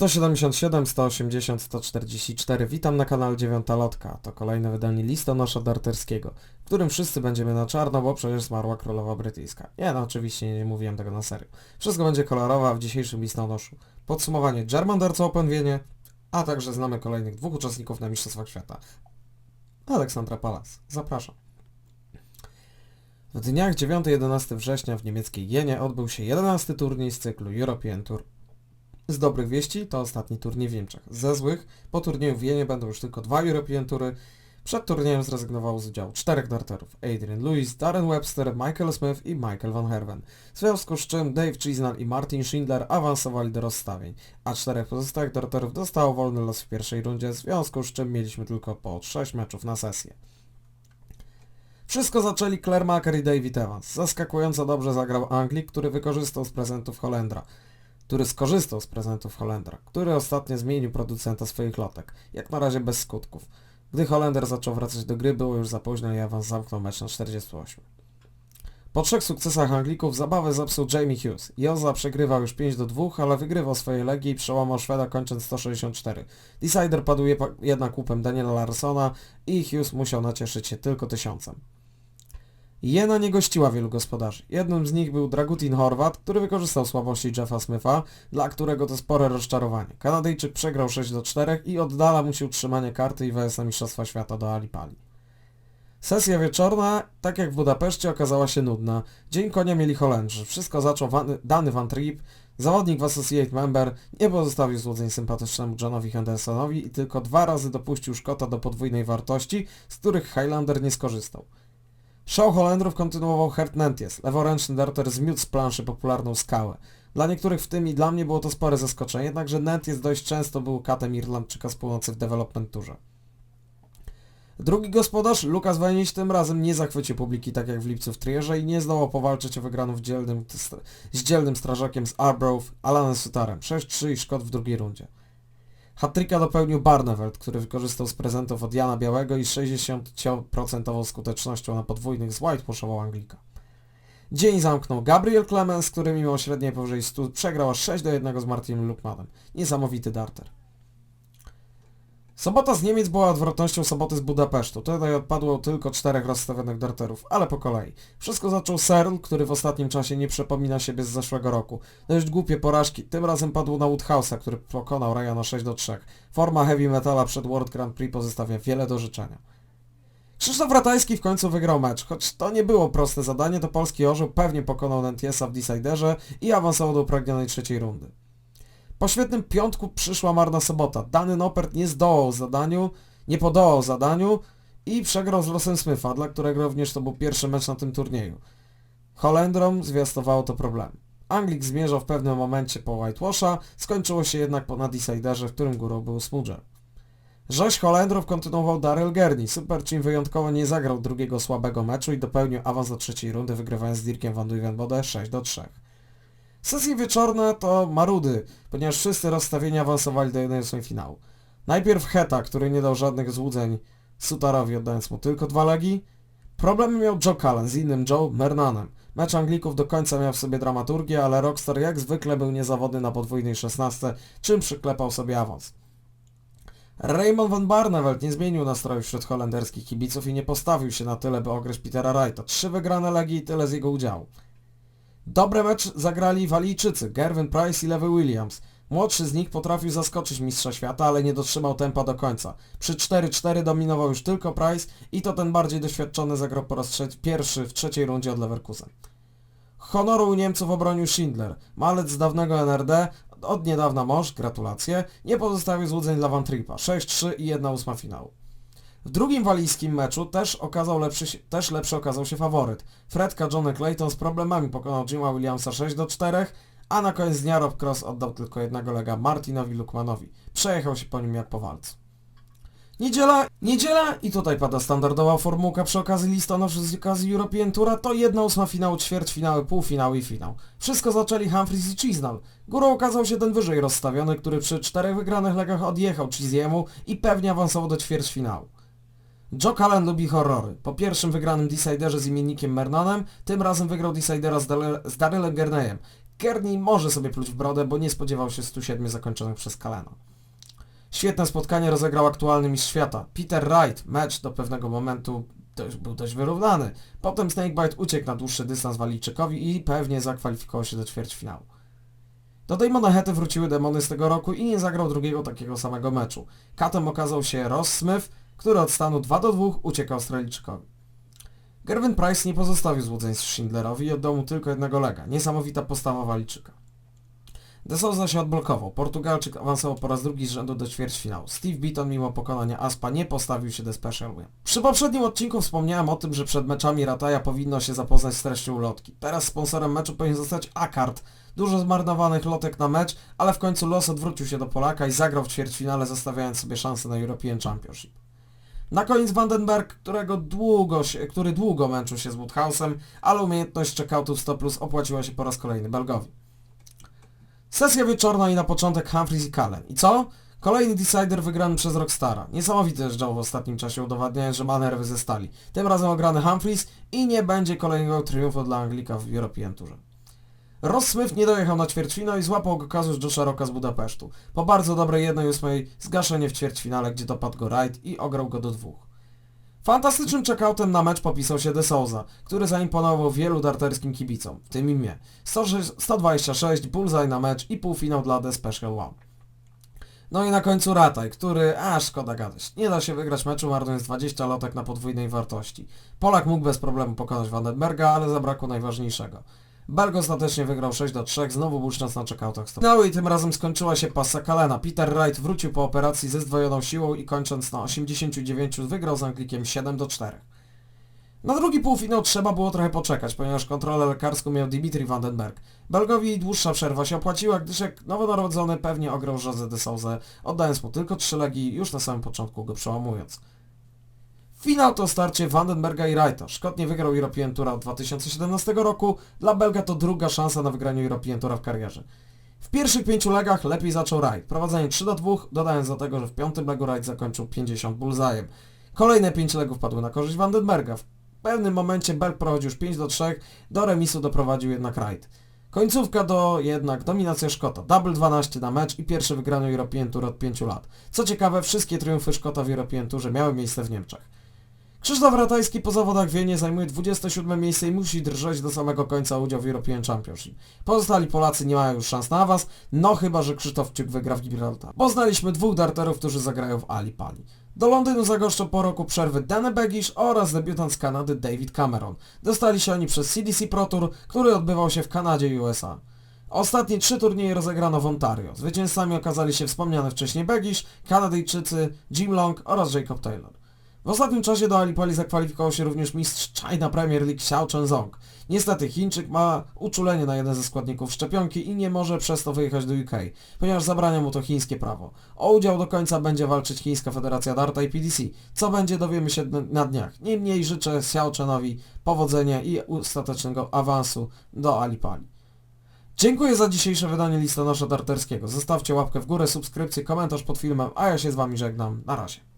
177, 180, 144. Witam na kanale Dziewiąta Lotka. To kolejne wydanie listonosza darterskiego, w którym wszyscy będziemy na czarno, bo przecież zmarła królowa brytyjska. Nie no, oczywiście nie mówiłem tego na serio. Wszystko będzie kolorowe a w dzisiejszym listonoszu. Podsumowanie German Darts Open Wienie, a także znamy kolejnych dwóch uczestników na Mistrzostwach Świata. Aleksandra Palas. Zapraszam. W dniach 9-11 września w niemieckiej Jenie odbył się 11 turniej z cyklu European Tour. Z dobrych wieści to ostatni turniej w Niemczech. Ze złych po turnieju w Wienie będą już tylko dwa European Tury. Przed turniejem zrezygnowało z udziału czterech darterów. Adrian Lewis, Darren Webster, Michael Smith i Michael Van Herven. W związku z czym Dave Chisnall i Martin Schindler awansowali do rozstawień, a czterech pozostałych darterów dostało wolny los w pierwszej rundzie, w związku z czym mieliśmy tylko po 6 meczów na sesję. Wszystko zaczęli Claire Macker i David Evans. Zaskakująco dobrze zagrał Anglik, który wykorzystał z prezentów Holendra który skorzystał z prezentów Holendra, który ostatnio zmienił producenta swoich lotek, jak na razie bez skutków. Gdy Holender zaczął wracać do gry, było już za późno i awans zamknął mecz na 48. Po trzech sukcesach Anglików zabawę zepsuł Jamie Hughes. Joza przegrywał już 5 do 2, ale wygrywał swoje legi i przełamał Szweda kończąc 164. Decider padł je- jednak łupem Daniela Larsona i Hughes musiał nacieszyć się tylko tysiącem. Jena nie gościła wielu gospodarzy. Jednym z nich był Dragutin Horvat, który wykorzystał słabości Jeffa Smitha, dla którego to spore rozczarowanie. Kanadyjczyk przegrał 6 do 4 i oddala mu się utrzymanie karty i na Mistrzostwa Świata do Alipali. Sesja wieczorna, tak jak w Budapeszcie, okazała się nudna. Dzień konia mieli Holendrzy. Wszystko zaczął Van, Dany Van Triep, zawodnik w Associate Member, nie pozostawił złudzeń sympatycznemu Johnowi Hendersonowi i tylko dwa razy dopuścił Szkota do podwójnej wartości, z których Highlander nie skorzystał. Show Holendrów kontynuował Hert Nentjes, leworęczny darter zmiótł z planszy popularną skałę. Dla niektórych w tym i dla mnie było to spore zaskoczenie, jednakże Nentjes dość często był katem Irlandczyka z północy w Development Tourze. Drugi gospodarz, Lukas Wajniś, tym razem nie zachwycił publiki tak jak w lipcu w Trierze i nie zdołał powalczyć o wygraną dzielnym, z dzielnym strażakiem z Arbroath, Alanem Sutarem. 6-3 i Szkot w drugiej rundzie. Hattricka dopełnił Barneveld, który wykorzystał z prezentów od Jana Białego i 60% skutecznością na podwójnych z Whitewashował Anglika. Dzień zamknął Gabriel Clemens, który mimo średniej powyżej 100 przegrał aż 6 do 1 z Martinem Lukmanem. Niesamowity darter. Sobota z Niemiec była odwrotnością soboty z Budapesztu. Tutaj odpadło tylko czterech rozstawionych darterów, ale po kolei. Wszystko zaczął Searle, który w ostatnim czasie nie przypomina siebie z zeszłego roku. Dość głupie porażki. Tym razem padło na Woodhouse'a, który pokonał Ryana 6 do 3. Forma heavy metala przed World Grand Prix pozostawia wiele do życzenia. Krzysztof Ratajski w końcu wygrał mecz. Choć to nie było proste zadanie, to polski orzeł pewnie pokonał Nentiesa w Deciderze i awansował do upragnionej trzeciej rundy. Po świetnym piątku przyszła marna sobota. Dany Nopert nie zdołał zadaniu, nie podołał zadaniu i przegrał z Losem Smitha, dla którego również to był pierwszy mecz na tym turnieju. Holendrom zwiastowało to problem. Anglik zmierzał w pewnym momencie po Whitewasha, skończyło się jednak po na Deciderze, w którym górą był Smudger. Rzeź Holendrów kontynuował Daryl Gurney. Super Team wyjątkowo nie zagrał drugiego słabego meczu i dopełnił awans do trzeciej rundy, wygrywając z Dirkiem van Duivenbode 6 do 3. Sesje wieczorne to marudy, ponieważ wszyscy rozstawieni awansowali do 1-8 finału. Najpierw Heta, który nie dał żadnych złudzeń Sutarowi, oddając mu tylko dwa legi. Problemy miał Joe Cullen z innym Joe Mernanem. Mecz Anglików do końca miał w sobie dramaturgię, ale Rockstar jak zwykle był niezawodny na podwójnej 16, czym przyklepał sobie awans. Raymond van Barneveld nie zmienił nastroju wśród holenderskich kibiców i nie postawił się na tyle, by ogryźć Petera Wrighta. Trzy wygrane legi i tyle z jego udziału. Dobry mecz zagrali Walijczycy, Gervin Price i Lewy Williams. Młodszy z nich potrafił zaskoczyć mistrza świata, ale nie dotrzymał tempa do końca. Przy 4-4 dominował już tylko Price i to ten bardziej doświadczony zagrał po raz pierwszy w trzeciej rundzie od Leverkusen. Honoru u Niemców obronił Schindler. Malec z dawnego NRD, od niedawna mąż, gratulacje, nie pozostawił złudzeń dla Van Trippa. 6-3 i 1-8 finału. W drugim walijskim meczu też, okazał lepszy, też lepszy okazał się faworyt. Fredka Johnny Clayton z problemami pokonał Jima Williamsa 6 do 4, a na koniec dnia Rob Cross oddał tylko jednego lega Martinowi Lukmanowi. Przejechał się po nim jak po walcu. Niedziela, niedziela i tutaj pada standardowa formułka przy okazji listonoszu z okazji European Toura to jedna ósma finału, ćwierćfinały, półfinał i finał. Wszystko zaczęli Humphries i Chisnall. Górą okazał się ten wyżej rozstawiony, który przy czterech wygranych legach odjechał Chiziemu i pewnie awansował do ćwierćfinału. Joe Cullen lubi horrory. Po pierwszym wygranym Deciderze z imiennikiem Mernanem, tym razem wygrał Decidera z, z Darylem Gerneyem. Kearney może sobie pluć w brodę, bo nie spodziewał się 107 zakończonych przez Kalena. Świetne spotkanie rozegrał aktualny mistrz świata. Peter Wright. Mecz do pewnego momentu dość, był dość wyrównany. Potem Snakebite uciekł na dłuższy dystans Walijczykowi i pewnie zakwalifikował się do ćwierćfinału. Do Damona Hety wróciły demony z tego roku i nie zagrał drugiego takiego samego meczu. Katem okazał się Ross Smith, który od stanu 2 do 2 uciekł Australijczykowi. Gervin Price nie pozostawił złudzeń Schindlerowi i oddał mu tylko jednego lega. Niesamowita postawa Walijczyka. De Souza się odblokował. Portugalczyk awansował po raz drugi z rzędu do ćwierćfinału. Steve Beaton mimo pokonania Aspa nie postawił się do Special Win. Przy poprzednim odcinku wspomniałem o tym, że przed meczami Rataja powinno się zapoznać z treścią ulotki. Teraz sponsorem meczu powinien zostać Akard. Dużo zmarnowanych lotek na mecz, ale w końcu los odwrócił się do Polaka i zagrał w ćwierćfinale, zostawiając sobie szansę na European Championship. Na koniec Vandenberg, którego długo się, który długo męczył się z Woodhouse'em, ale umiejętność checkoutów 100 plus opłaciła się po raz kolejny Belgowi. Sesja wieczorna i na początek Humphries i Cullen. I co? Kolejny Decider wygrany przez Rockstara. Niesamowite jeżdżał w ostatnim czasie, udowadniając, że ma nerwy ze stali. Tym razem ograny Humphries i nie będzie kolejnego triumfu dla Anglika w European Tourze. Ross Smith nie dojechał na ćwierćfinał i złapał go kazus Josha Rocka z Budapesztu. Po bardzo dobrej 1-8 zgaszenie w ćwierćfinale, gdzie dopadł go Wright i ograł go do dwóch. Fantastycznym checkoutem na mecz popisał się De Souza, który zaimponował wielu darterskim kibicom, w tym i mnie. 106 126, bullseye na mecz i półfinał dla The Special One. No i na końcu Rataj, który, aż szkoda gadać, nie da się wygrać meczu marnując 20 lotek na podwójnej wartości. Polak mógł bez problemu pokonać Vandenberga, ale zabrakło najważniejszego. Belg ostatecznie wygrał 6 do 3, znowu był szans na checkoutach. stop. No i tym razem skończyła się pasa Kalena. Peter Wright wrócił po operacji ze zdwojoną siłą i kończąc na 89 wygrał z Anglikiem 7 do 4. Na drugi półfinał trzeba było trochę poczekać, ponieważ kontrolę lekarską miał Dimitri Vandenberg. Belgowi dłuższa przerwa się opłaciła, gdyż jak nowonarodzony pewnie ograł José de Souza, oddając mu tylko trzy legi już na samym początku go przełamując. Finał to starcie Vandenberga i Wrighta. Szkot nie wygrał European Toura od 2017 roku, dla Belga to druga szansa na wygranie European Toura w karierze. W pierwszych pięciu legach lepiej zaczął Wright, prowadzenie 3 do 2, dodając do tego, że w piątym legu Wright zakończył 50 bullseye'em. Kolejne 5 legów padły na korzyść Vandenberga. W pewnym momencie Belg prowadził już 5 do 3, do remisu doprowadził jednak Wright. Końcówka do jednak dominacja Szkota. Double 12 na mecz i pierwszy wygrany European Tour od 5 lat. Co ciekawe, wszystkie triumfy Szkota w European Tourze miały miejsce w Niemczech. Krzysztof Ratajski po zawodach w Wienie zajmuje 27 miejsce i musi drżeć do samego końca udział w European Championship. Pozostali Polacy nie mają już szans na awans, no chyba, że Krzysztofczyk wygra w Gibraltar. Poznaliśmy dwóch darterów, którzy zagrają w Ali Pali. Do Londynu zagoszczą po roku przerwy Danny Baggish oraz debiutant z Kanady David Cameron. Dostali się oni przez CDC Pro Tour, który odbywał się w Kanadzie i USA. Ostatnie trzy turnieje rozegrano w Ontario. Zwycięzcami okazali się wspomniane wcześniej Baggish, Kanadyjczycy Jim Long oraz Jacob Taylor. W ostatnim czasie do Alipali zakwalifikował się również mistrz China Premier League Xiao Chenzong. Niestety Chińczyk ma uczulenie na jeden ze składników szczepionki i nie może przez to wyjechać do UK, ponieważ zabrania mu to chińskie prawo. O udział do końca będzie walczyć Chińska Federacja Darta i PDC. Co będzie dowiemy się na dniach. Niemniej życzę Xiao Chenowi powodzenia i ostatecznego awansu do Alipali. Dziękuję za dzisiejsze wydanie listonosza darterskiego. Zostawcie łapkę w górę, subskrypcję, komentarz pod filmem, a ja się z Wami żegnam. Na razie.